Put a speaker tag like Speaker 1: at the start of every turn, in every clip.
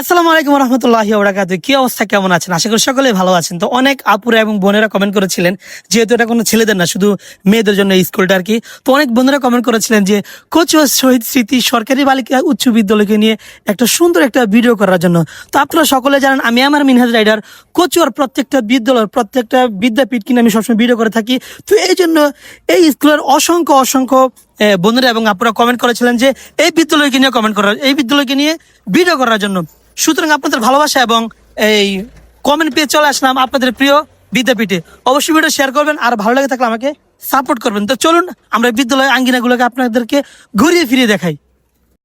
Speaker 1: আসসালামু আলাইকুম রহমতুল্লাহি ওবরাকাতু। কি অবস্থা? কেমন আছেন? আশা করি সকলেই ভালো আছেন। তো অনেক আপুরা এবং বোনেরা কমেন্ট করেছিলেন, যেহেতু এটা কোনো ছেলেদের না, শুধু মেয়েদের জন্য এই স্কুলটা আর কি। তো অনেক বোনেরা কমেন্ট করেছিলেন যে কচুয়া শহীদ স্মৃতি সরকারি বালিকা উচ্চ বিদ্যালয়কে নিয়ে একটা সুন্দর একটা ভিডিও করার জন্য। তো আপনারা সকলে জানেন, আমি আমার মিনহাজ রাইডার কচুয়ার প্রত্যেকটা বিদ্যালয়ের প্রত্যেকটা বিদ্যাপীঠ কিনে আমি সবসময় ভিডিও করে থাকি। তো এই জন্য এই স্কুলের অসংখ্য অসংখ্য বন্ধুরা এবং আপনারা কমেন্ট করেছিলেন যে, এই বিদ্যালয়কে নিয়ে কমেন্ট করার এই বিদ্যালয়কে নিয়ে ভিডিও করার জন্য। সুতরাং আপনাদের ভালোবাসা এবং এই কমেন্ট পেয়ে চলে আসলাম আপনাদের প্রিয় বিদ্যাপীঠে। অবশ্যই ভিডিও শেয়ার করবেন, আর ভালো লাগে থাকলে আমাকে সাপোর্ট করবেন। তো চলুন, আমরা বিদ্যালয়ের আঙ্গিনাগুলোকে আপনাদেরকে ঘুরিয়ে ফিরিয়ে দেখাই।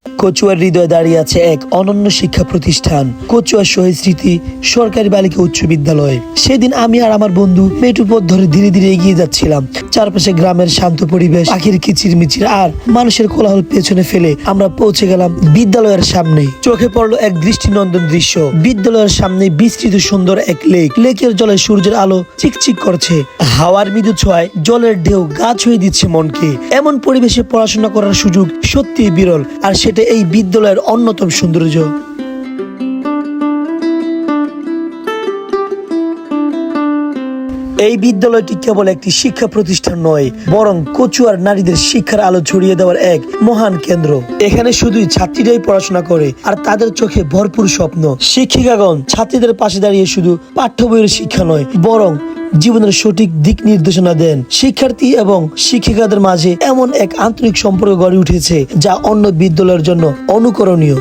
Speaker 2: কচুয়ার হৃদয়ে দাঁড়িয়ে আছে এক অনন্য শিক্ষা প্রতিষ্ঠান। কচুয়ার শহীদ স্মৃতি সরকারি বালিকা উচ্চ বিদ্যালয়। সেদিন আমি আর আমার বন্ধু মেটু পথ ধরে ধীরে ধীরে এগিয়ে যাচ্ছিলাম। চারপাশে গ্রামের শান্ত পরিবেশ, পাখির কিচির মিচির আর মানুষের কোলাহল পেছনে ফেলে আমরা পৌঁছে গেলাম বিদ্যালয়ের সামনে। চোখে পড়ল এক দৃষ্টিনন্দন দৃশ্য। বিদ্যালয়ের সামনে বিস্তৃত সুন্দর এক লেক। লেকের জলে সূর্যের আলো চিকচিক করছে। হাওয়ার মৃদু ছোঁয়ায় জলের ঢেউ গা ছুঁয়ে দিচ্ছে মনকে। এমন পরিবেশে পড়াশোনা করার সুযোগ সত্যিই বিরল। আর সেটা এই বিদ্যালয়ের অন্যতম সৌন্দর্য। এই বিদ্যালয়টি কেবল একটি শিক্ষা প্রতিষ্ঠান নয়, বরং কচুয়ার নারীদের শিক্ষার আলো ছড়িয়ে দেওয়ার এক মহান কেন্দ্র। এখানে শুধুই ছাত্রীরাই পড়াশোনা করে, আর তাদের চোখে ভরপুর স্বপ্ন। শিক্ষিকাগণ ছাত্রীদের পাশে দাঁড়িয়ে শুধু পাঠ্য বইয়ের শিক্ষা নয়, বরং জীবনের সঠিক দিক নির্দেশনা দেন। শিক্ষার্থী এবং শিক্ষিকাদের মাঝে এমন এক আন্তরিক সম্পর্ক গড়ে উঠেছে যা অন্য বিদ্যালয়ের জন্য অনুকরণীয়।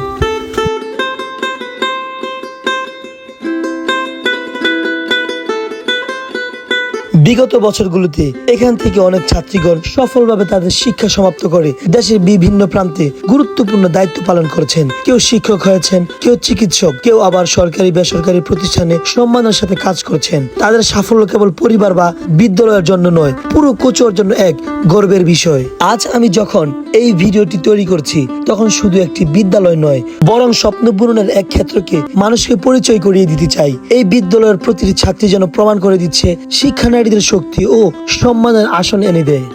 Speaker 2: বিগত বছরগুলোতে এখান থেকে অনেক ছাত্রীগণ সফলভাবে তাদের শিক্ষা সমাপ্ত করে দেশের বিভিন্ন প্রান্তে গুরুত্বপূর্ণ দায়িত্ব পালন করেছেন। কেউ শিক্ষক হয়েছেন, কেউ চিকিৎসক, কেউ আবার সরকারি, বেসরকারি প্রতিষ্ঠানে সম্মানের সাথে কাজ করছেন। তাদের সাফল্য কেবল পরিবার বা বিদ্যালয়ের জন্য নয়, পুরো কোচর জন্য এক গর্বের বিষয়। আজ আমি যখন এই ভিডিওটি তৈরি করছি, তখন শুধু একটি বিদ্যালয় নয়, বরং স্বপ্ন পূরণের এক ক্ষেত্রকে মানুষকে পরিচয় করিয়ে দিতে চাই। এই বিদ্যালয়ের প্রতিটি ছাত্রী যেন প্রমাণ করে দিচ্ছে শিক্ষা নারীদের শক্তি ও সম্মানের আসন এনে দেয়।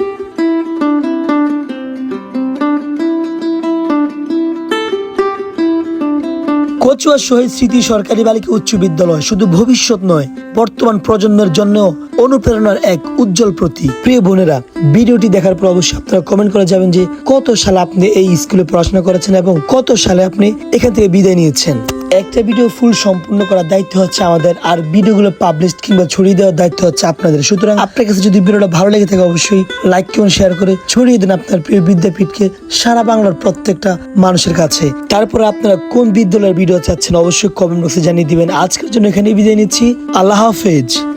Speaker 2: কচুয়া শহীদ স্মৃতি সরকারি বালিকা উচ্চ বিদ্যালয় শুধু ভবিষ্যৎ নয়, বর্তমান প্রজন্মের জন্য অনুপ্রেরণার এক উজ্জ্বল প্রতীক। প্রিয় বোনেরা, ভিডিওটি দেখার পর অবশ্যই আপনারা কমেন্ট করে যাবেন যে কত সালে আপনি এই স্কুলে পড়াশোনা করেছেন এবং কত সালে আপনি এখান থেকে বিদায় নিয়েছেন। একটা ভিডিও ফুল সম্পূর্ণ করার দায়িত্ব হচ্ছে আমাদের, আর ভিডিওগুলো পাবলিশ কিংবা ছড়িয়ে দেওয়ার দায়িত্ব হচ্ছে আপনাদের। সুতরাং আপনার কাছে যদি ভিডিওটা ভালো লেগে থাকে, অবশ্যই লাইক কেমন শেয়ার করে ছড়িয়ে দিন আপনার প্রিয় বিদ্যাপীঠকে সারা বাংলার প্রত্যেকটা মানুষের কাছে। তারপরে আপনারা কোন বিদ্যালয়ের ভিডিও চাচ্ছেন, অবশ্যই কমেন্ট বক্সে জানিয়ে দিবেন। আজকের জন্য এখানে বিদায় নিচ্ছি। আল্লাহ হাফেজ।